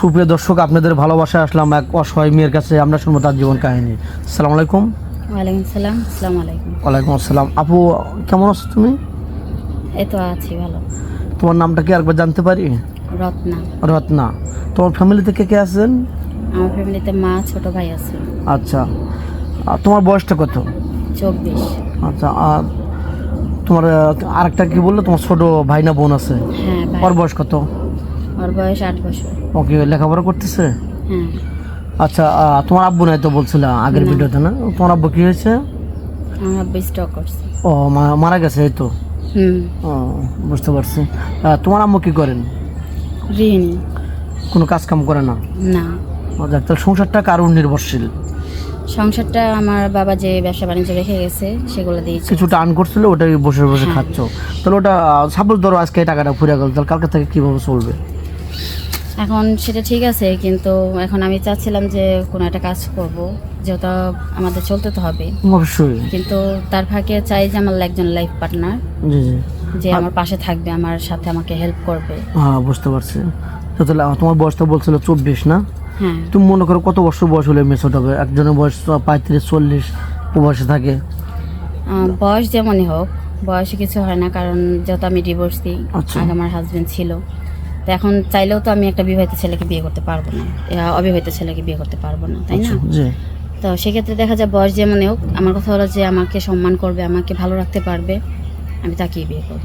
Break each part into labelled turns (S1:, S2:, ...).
S1: সুপ্রিয় দর্শক আপনাদের ভালোবাসায় আসলাম এক অসহায় মেয়ের কাছে। আমরা শুনব তার জীবন কাহিনী। আসসালামু আলাইকুম।
S2: ওয়ালাইকুম সালাম। আলাইকুম।
S1: ওয়ালাইকুম আসসালাম। আপু কেমন আছো তুমি?
S2: এই তো আছি ভালো।
S1: তোমার নামটা কি একবার জানতে পারি?
S2: রত্না।
S1: রত্না। তোমার ফ্যামিলিতে কে কে আছেন?
S2: আমার ফ্যামিলিতে মা ছোট ভাই আছে।
S1: আচ্ছা। আর তোমার বয়সটা কত?
S2: চব্বিশ।
S1: আচ্ছা আর তোমার আরেকটা কি বলল? তোমার ছোট ভাই না বোন আছে।
S2: হ্যাঁ
S1: ওর বয়স কত?
S2: ওর বয়স আট বছর।
S1: ওকে লেখাপড়া করতেছে?
S2: হ্যাঁ।
S1: আচ্ছা তোমার আব্বু নাই তো বলছিল আগের ভিডিওতে না? তোমার আব্বু কি হয়েছে?
S2: আমার আব্বু স্টক করছে।
S1: ও মারা গেছে এই তো?
S2: হুম।
S1: ও বুঝতে পারছি। তোমার আম্মু কি করেন?
S2: ঋণী।
S1: কোনো কাজ কাম করে না?
S2: না।
S1: যাক, তাহলে সংসারটা কারোর নির্ভরশীল?
S2: সংসারটা আমার বাবা যে ব্যবসা বাণিজ্য রেখে গেছে সেগুলো দিয়েছে।
S1: কিছুটা আর্ন করছিল ওটাই বসে বসে
S2: হ্যাঁ।
S1: খাচ্ছ। তাহলে ওটা সাপোজ ধরো আজকে টাকাটা ফুরে গেল তাহলে কালকে থেকে কীভাবে চলবে?
S2: এখন সেটা ঠিক আছে কিন্তু এখন আমি চাচ্ছিলাম যে কোনো একটা কাজ করব যেহেতু আমাদের চলতে তো হবে।
S1: অবশ্যই।
S2: কিন্তু তার ফাঁকে চাই যে আমার একজন লাইফ পার্টনার যে আমার পাশে থাকবে আমার সাথে আমাকে হেল্প করবে।
S1: হ্যাঁ বুঝতে পারছি। তো তাহলে তোমার বয়সটা বলছিল চব্বিশ না?
S2: হ্যাঁ।
S1: তুমি মনে করো কত বছর বয়স হলে মেসোট হবে? একজনের বয়স পঁয়ত্রিশ চল্লিশ প্রবাসে থাকে।
S2: বয়স যেমনই হোক বয়সে কিছু হয় না কারণ যেহেতু আমি ডিভোর্স দিই
S1: আচ্ছা।
S2: আগে আমার হাজবেন্ড ছিল। তো এখন চাইলেও তো আমি একটা বিবাহিত ছেলেকে বিয়ে করতে পারব না। অবিবাহিত ছেলেকে বিয়ে করতে পারব না তাই না?
S1: আচ্ছা,
S2: তো সেক্ষেত্রে দেখা যায় বয়স যেমনই হোক আমার কথা হলো যে আমাকে সম্মান করবে আমাকে ভালো রাখতে পারবে আমি তাকেই বিয়ে করব।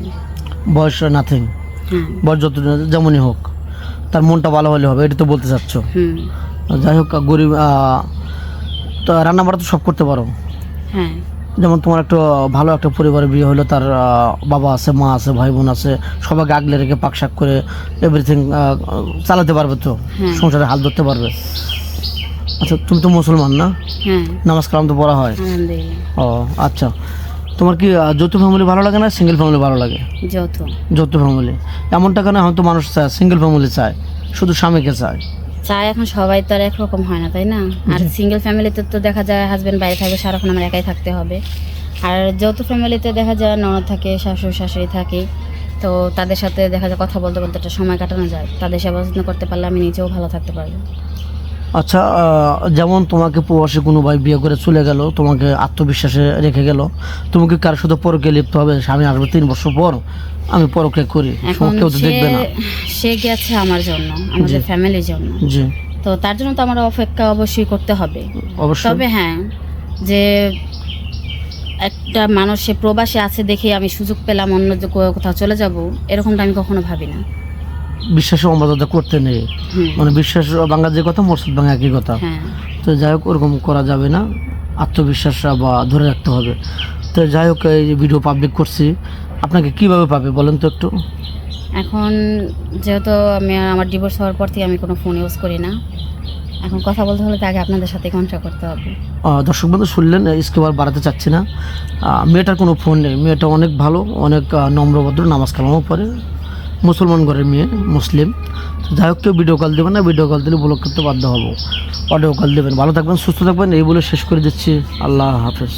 S1: বয়স নাথিং
S2: হ্যাঁ।
S1: বয়স যত যেমনই হোক তার মনটা ভালো হলে হবে এটা তো বলতে চাচ্ছ। যাই হোক গরিব তো রান্না বাড়া তো সব করতে পারো।
S2: হ্যাঁ।
S1: যেমন তোমার একটা ভালো একটা পরিবারে বিয়ে হলো তার বাবা আছে মা আছে ভাই বোন আছে সবাইকে আগলে রেখে পাক শাক করে এভরিথিং চালাতে পারবে তো?
S2: হ্যাঁ।
S1: সংসারে হাল ধরতে পারবে? আচ্ছা তুমি তো মুসলমান না?
S2: হ্যাঁ।
S1: নামাজ কালাম তো পড়া হয়? ও আচ্ছা। তোমার কি যৌথ ফ্যামিলি ভালো লাগে না সিঙ্গেল ফ্যামিলি ভালো লাগে?
S2: যৌথ।
S1: যৌথ ফ্যামিলি এমনটা কেন? হয়তো মানুষ চায় সিঙ্গেল ফ্যামিলি চায় শুধু স্বামীকে চায়।
S2: চায় এখন সবাই তো আর একরকম হয় না তাই না? আর সিঙ্গেল ফ্যামিলিতে তো দেখা যায় হাজব্যান্ড বাইরে থাকবে সারাক্ষণ আমার একাই থাকতে হবে। আর যৌথ ফ্যামিলিতে দেখা যায় ননদ থাকে শাশুড়ি শাশুড়ি থাকে। তো তাদের সাথে দেখা যায় কথা বলতে বলতে একটা সময় কাটানো যায়। তাদের সেবা যত্ন করতে পারলে আমি নিজেও ভালো থাকতে পারব।
S1: আচ্ছা যেমন তোমাকে প্রবাসী কোনো ভাই বিয়ে করে চলে গেল তোমাকে আত্মবিশ্বাসে রেখে গেল তুমি কি কারোর সাথে পরকে লিপ্ত হবে? স্বামী আসবে তিন বছর পর আমি পরকে করি। কেউ তো দেখবে না।
S2: সে গেছে আমার জন্য আমাদের ফ্যামিলির জন্য।
S1: জি।
S2: তো তার জন্য তো আমার অপেক্ষা অবশ্যই করতে হবে।
S1: অবশ্যই।
S2: তবে হ্যাঁ যে একটা মানুষ সে প্রবাসে আছে দেখে আমি সুযোগ পেলাম অন্য কোথাও চলে যাব এরকমটা আমি কখনো ভাবি না।
S1: বিশ্বাসের অমর্যাদা করতে নেই। মানে বিশ্বাস বাংলা যে কথা মসজিদ বাংলা একই কথা।
S2: হ্যাঁ।
S1: তো যাই হোক ওরকম করা যাবে না। আত্মবিশ্বাস বা ধরে রাখতে হবে। তো যাই হোক এই যে ভিডিও পাবলিক করছি। আপনাকে কীভাবে পাবে বলেন তো একটু?
S2: এখন যেহেতু আমি আমার ডিভোর্স হওয়ার পর থেকে আমি কোনো ফোন ইউজ করি না। এখন কথা বলতে হলে আগে আপনাদের সাথে কন্ট্যাক্ট করতে হবে।
S1: দর্শক বন্ধু শুনলেন স্কেবার বাড়াতে চাচ্ছি না। মেয়েটার কোনো ফোন নেই। মেয়েটা অনেক ভালো অনেক নম্রভদ্র নামাজ কালামও পড়ে। মুসলমান ঘরের মেয়ে, মুসলিম। যাই হোক, কেউ ভিডিও কল দেবেন না ভিডিও কল দিলে ব্লক করতে বাধ্য হব। অডিও কল দেবেন। ভালো থাকবেন, সুস্থ থাকবেন, এই বলে শেষ করে দিচ্ছি। আল্লাহ হাফেজ।